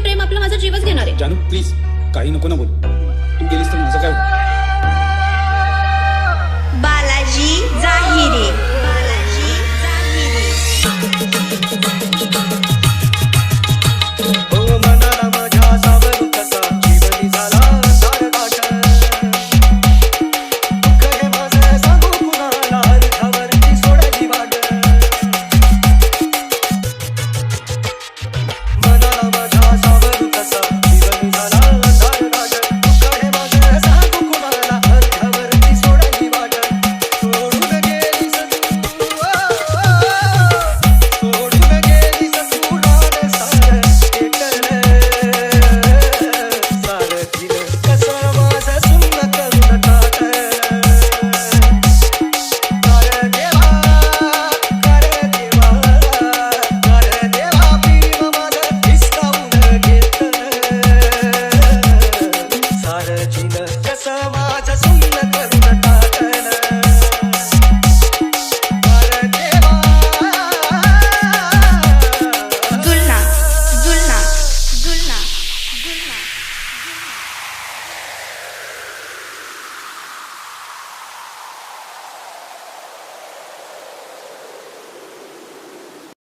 प्रेम आपलं माझा जीवच घेणार आहे जानू प्लीज काही नको ना बोल तू गेलीस तर माझं काय होईल? so